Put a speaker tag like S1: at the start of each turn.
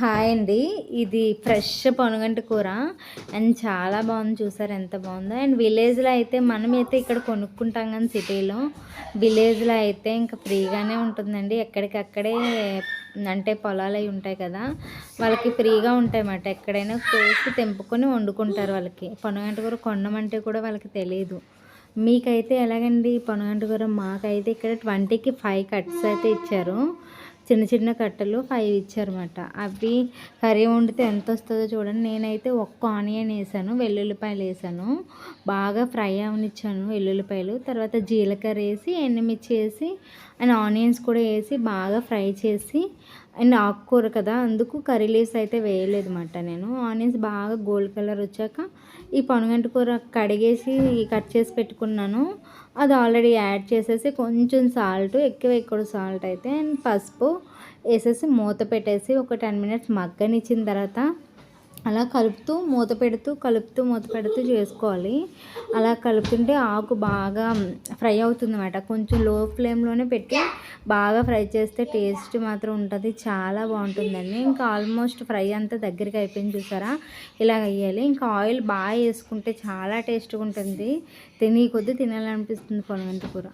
S1: Hi అండి. ఇది fresh పొనగంట కూర. అండ్ చాలా బాగుంది చూసారు ఎంత బాగుందో. అండ్ విలేజ్లో అయితే మనమైతే ఇక్కడ కొనుక్కుంటాం కానీ సిటీలో. విలేజ్లో అయితే ఇంకా ఫ్రీగానే ఉంటుందండి. ఎక్కడికక్కడే అంటే పొలాలు అవి ఉంటాయి కదా వాళ్ళకి ఫ్రీగా ఉంటాయి అన్నమాట ఎక్కడైనా కోసి తెంపుకొని వండుకుంటారు వాళ్ళకి. పొనగంట కూర కొనమంటే కూడా వాళ్ళకి తెలియదు మీకైతే ఎలాగండి పొనగంట కూర? మాకైతే ఇక్కడ ట్వంటీకి ఫైవ్ కట్స్ అయితే ఇచ్చారు. చిన్న చిన్న కట్టలు ఫైవ్ ఇచ్చారన్నమాట. అవి కర్రీ వండితే ఎంత వస్తుందో చూడండి. నేనైతే ఒక్క ఆనియన్ వేసాను వెల్లుల్లిపాయలు వేసాను. బాగా ఫ్రై అవనిచ్చాను వెల్లుల్లిపాయలు. తర్వాత జీలకర్ర వేసి ఎండుమిర్చి వేసి అండ్ ఆనియన్స్ కూడా వేసి బాగా ఫ్రై చేసి అండ్ ఆకుకూర కదా అందుకు కర్రీ లీవ్స్ అయితే వేయలేదు అనమాట నేను. ఆనియన్స్ బాగా గోల్డ్ కలర్ వచ్చాక ఈ పనుగంటి కూర కడిగేసి కట్ చేసి పెట్టుకున్నాను. అది ఆల్రెడీ యాడ్ చేసేసి కొంచెం సాల్ట్ ఎక్కువ ఎక్కువ సాల్ట్ అయితే అండ్ పసుపు వేసేసి మూత పెట్టేసి ఒక టెన్ మినిట్స్ మగ్గనిచ్చిన తర్వాత అలా కలుపుతూ మూత పెడుతూ కలుపుతూ మూత పెడుతూ చేసుకోవాలి. అలా కలుపుతుంటే ఆకు బాగా ఫ్రై అవుతుంది అనమాట కొంచెం లో ఫ్లేమ్లోనే పెట్టి బాగా ఫ్రై చేస్తే టేస్ట్ మాత్రం ఉంటుంది. చాలా బాగుంటుందండి. ఇంకా ఆల్మోస్ట్ ఫ్రై అంతా దగ్గరికి అయిపోయింది చూసారా? ఇలా వేయాలి ఇంకా ఆయిల్ బాగా వేసుకుంటే చాలా టేస్ట్గా ఉంటుంది. తిని కొద్దీ తినాలనిపిస్తుంది పొనగంటి కూర